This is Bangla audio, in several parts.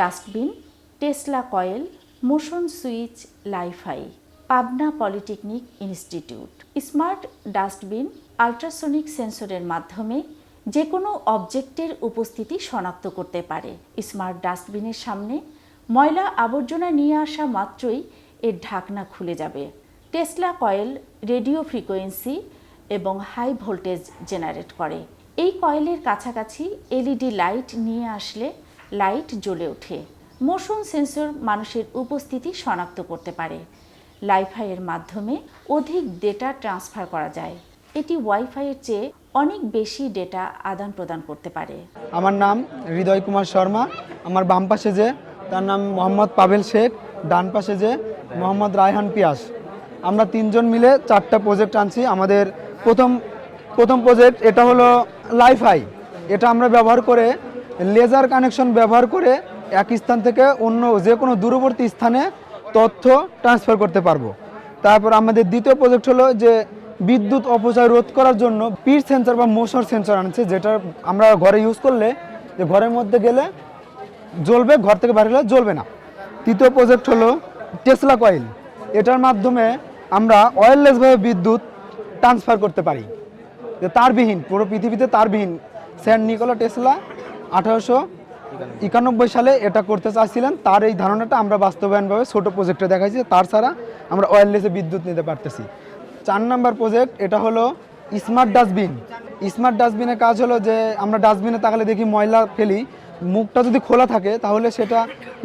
Dustbin, Tesla coil, motion switch, LiFi, Pabna polytechnic institute. Smart dustbin, ultrasonic সেন্সরের মাধ্যমে যে কোনো অবজেক্টের উপস্থিতি শনাক্ত করতে পারে। স্মার্ট ডাস্টবিনের সামনে ময়লা আবর্জনা নিয়ে আসা মাত্রই এর ঢাকনা খুলে যাবে। টেসলা কয়েল রেডিও ফ্রিকোয়েন্সি এবং হাই ভোল্টেজ জেনারেট করে। এই কয়েলের কাছাকাছি এলইডি লাইট নিয়ে আসলে লাইট জ্বলে ওঠে। মোশন সেন্সর মানুষের উপস্থিতি শনাক্ত করতে পারে। লাইফাইয়ের মাধ্যমে অধিক ডেটা ট্রান্সফার করা যায়। এটি ওয়াইফাইয়ের চেয়ে অনেক বেশি ডেটা আদান প্রদান করতে পারে। আমার নাম হৃদয় কুমার শর্মা। আমার বাম পাশে যে, তার নাম মোহাম্মদ পাভেল শেখ ডান পাশে যে, মোহাম্মদ রায়হান পিয়াস। আমরা তিনজন মিলে চারটা প্রজেক্ট আনছি। আমাদের প্রথম প্রথম প্রজেক্ট এটা হলো লাইফাই এটা আমরা ব্যবহার করে লেজার কানেকশন ব্যবহার করে এক স্থান থেকে অন্য যে কোনো দূরবর্তী স্থানে তথ্য ট্রান্সফার করতে পারব। তারপর আমাদের দ্বিতীয় প্রজেক্ট হলো যে বিদ্যুৎ অপচয় রোধ করার জন্য পিট সেন্সর বা মোশর সেন্সর আনছে, যেটা আমরা ঘরে ইউজ করলে যে ঘরের মধ্যে গেলে জ্বলবে, ঘর থেকে বাইরে গেলে জ্বলবে না। তৃতীয় প্রজেক্ট হলো টেসলা কয়েল এটার মাধ্যমে আমরা ওয়্যারলেসভাবে বিদ্যুৎ ট্রান্সফার করতে পারি। যে তারবিহীন, পুরো পৃথিবীতে তারবিহীন। স্যান্ড নিকোলা টেসলা আঠারোশো একানব্বই সালে এটা করতে চাচ্ছিলেন। তার এই ধারণাটা আমরা বাস্তবায়নভাবে ছোট প্রজেক্টে দেখাইছি। তার ছাড়া আমরা ওয়্যারলেসে বিদ্যুৎ নিতে পারতেছি। চার নাম্বার প্রজেক্ট এটা হলো স্মার্ট ডাস্টবিন স্মার্ট ডাস্টবিনের কাজ হলো যে, আমরা ডাস্টবিনে তাকালে দেখি ময়লা ফেলি। মুখটা যদি খোলা থাকে, তাহলে সেটা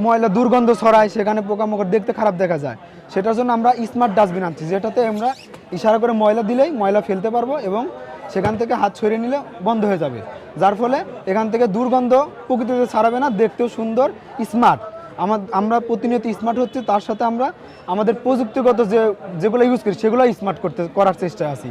ময়লা দুর্গন্ধ ছড়ায়, সেখানে পোকামাকড় দেখতে খারাপ দেখা যায়। সেটার জন্য আমরা স্মার্ট ডাস্টবিন আনছি, যেটাতে আমরা ইশারা করে ময়লা দিলেই ময়লা ফেলতে পারব এবং সেখান থেকে হাত সরিয়ে নিলে বন্ধ হয়ে যাবে। যার ফলে এখান থেকে দুর্গন্ধ প্রকৃতিতে ছাড়াবে না, দেখতেও সুন্দর স্মার্ট আমার, আমরা প্রতিনিয়ত স্মার্ট হচ্ছে, তার সাথে আমরা আমাদের প্রযুক্তিগত যে, যেগুলো ইউজ করি সেগুলো স্মার্ট করতে, করার চেষ্টা আছি।